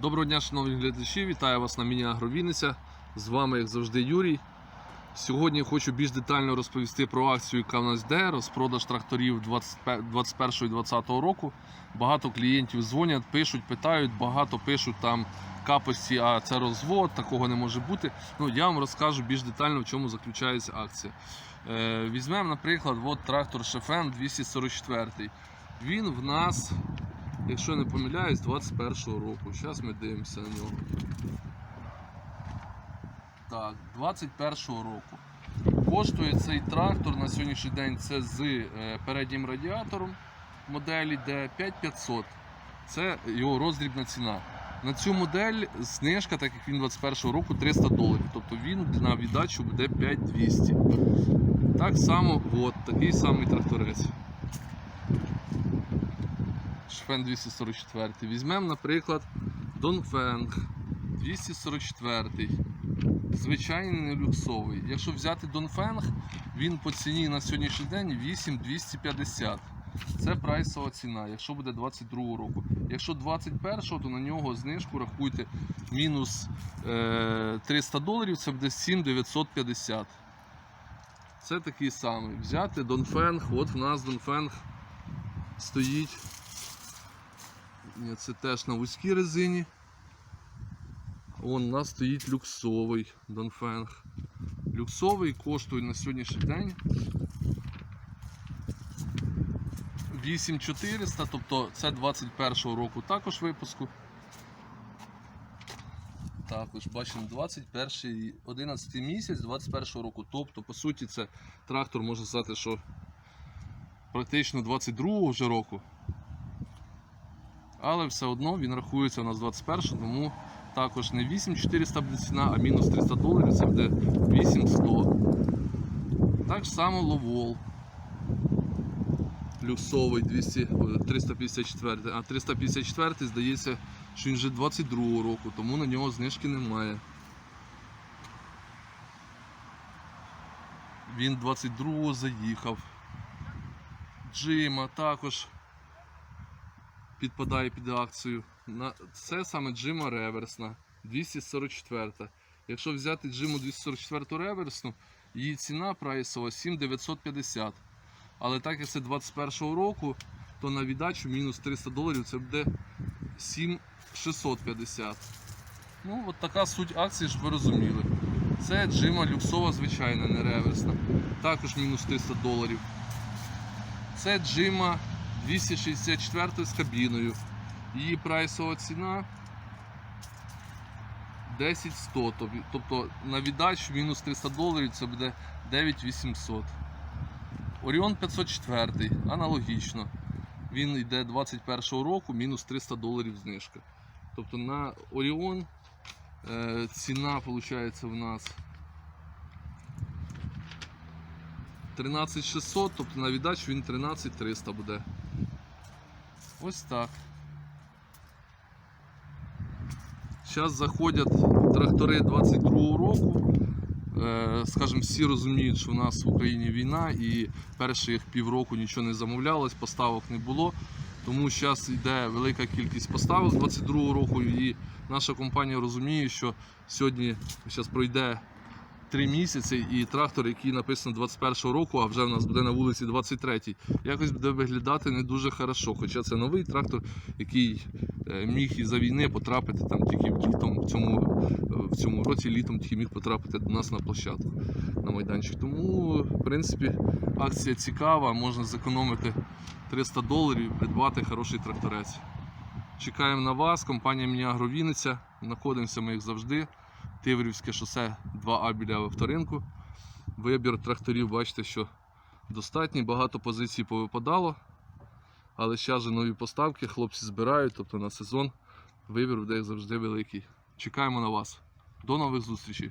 Доброго дня, шановні глядачі! Вітаю вас на міні-агровінниця. З вами, як завжди, Юрій. Сьогодні хочу більш детально розповісти про акцію, яка в нас йде, розпродаж тракторів 2021-2020 року. Багато клієнтів дзвонять, пишуть, питають, багато пишуть там капості, а це розвод, такого не може бути. Ну, я вам розкажу більш детально, в чому заключається акція. Е, візьмемо, наприклад, от трактор Шефен 244. Він в нас якщо не помиляюсь, 21-го року. Зараз ми дивимося на нього. Так, 21-го року. Коштує цей трактор на сьогоднішній день це з е, переднім радіатором моделі D5500. Це його роздрібна ціна. На цю модель знижка, так як він 21-го року, 300 доларів. Тобто він на віддачу буде 5200. Так само, от, такий самий тракторець. Шфен 244. Візьмемо, наприклад, Донфенг 244. Звичайний не люксовий. Якщо взяти Донфенг, він по ціні на сьогоднішній день 8250. Це прайсова ціна, якщо буде 22 року. Якщо 21-го, то на нього знижку рахуйте мінус е, 300 доларів, це буде 7950. Це такий самий. Взяти Донфенг, от в нас Донфенг стоїть. Це теж на вузькій резині. Вон у нас стоїть люксовий Донфенг. Люксовий коштує на сьогоднішній день 8400, тобто це 21-го року також випуску. Також бачимо 21 11 місяць 21 року. Тобто, по суті, це трактор можна сказати, що практично 22-го вже року. Але все одно він рахується у нас 21, тому також не 8400 буде ціна, а мінус 300 доларів це буде 8100. Так само ловол. Люксовий 200, о, 354. А 354 здається, що він вже 22 року, тому на нього знижки немає. Він 22-го заїхав. Джима також підпадає під акцію. Це саме джима реверсна 244. Якщо взяти джиму 244 реверсну, її ціна прайсова 7950. Але так як це 21 року, то на віддачу мінус 300 доларів це буде 7650. Ну, от така суть акції, щоб ви розуміли. Це джима люксова, звичайна, не реверсна. Також мінус 300 доларів. Це джима 264 з кабіною. Її прайсова ціна 10100. Тобто на віддачу мінус 300 доларів це буде 9800. Оріон 504 аналогічно. Він йде 21 року, мінус 300 доларів знижка. Тобто на Оріон е, ціна виходить в нас 13600, тобто на віддачу він 13300 буде. Ось так. Зараз заходять трактори 22-го року. Е, Скажімо, всі розуміють, що в нас в Україні війна і перших півроку нічого не замовлялось, поставок не було. Тому зараз йде велика кількість поставок 22-го року, і наша компанія розуміє, що сьогодні зараз пройде 3 місяці, і трактор, який написано 21-го року, а вже в нас буде на вулиці 23-й, якось буде виглядати не дуже хорошо. Хоча це новий трактор, який е, міг із за війни потрапити там тільки літом в цьому, е, в цьому році літом тільки міг потрапити до нас на площадку на майданчик. Тому, в принципі, акція цікава, можна зекономити 300 доларів, придбати хороший тракторець. Чекаємо на вас, компанія Міні Вінниця. Знаходимося ми як завжди. Тиврівське шосе 2А біля авторинку. Вибір тракторів, бачите, що достатній, багато позицій повипадало. Але зараз же нові поставки, хлопці збирають, тобто на сезон вибір буде як завжди великий. Чекаємо на вас. До нових зустрічей!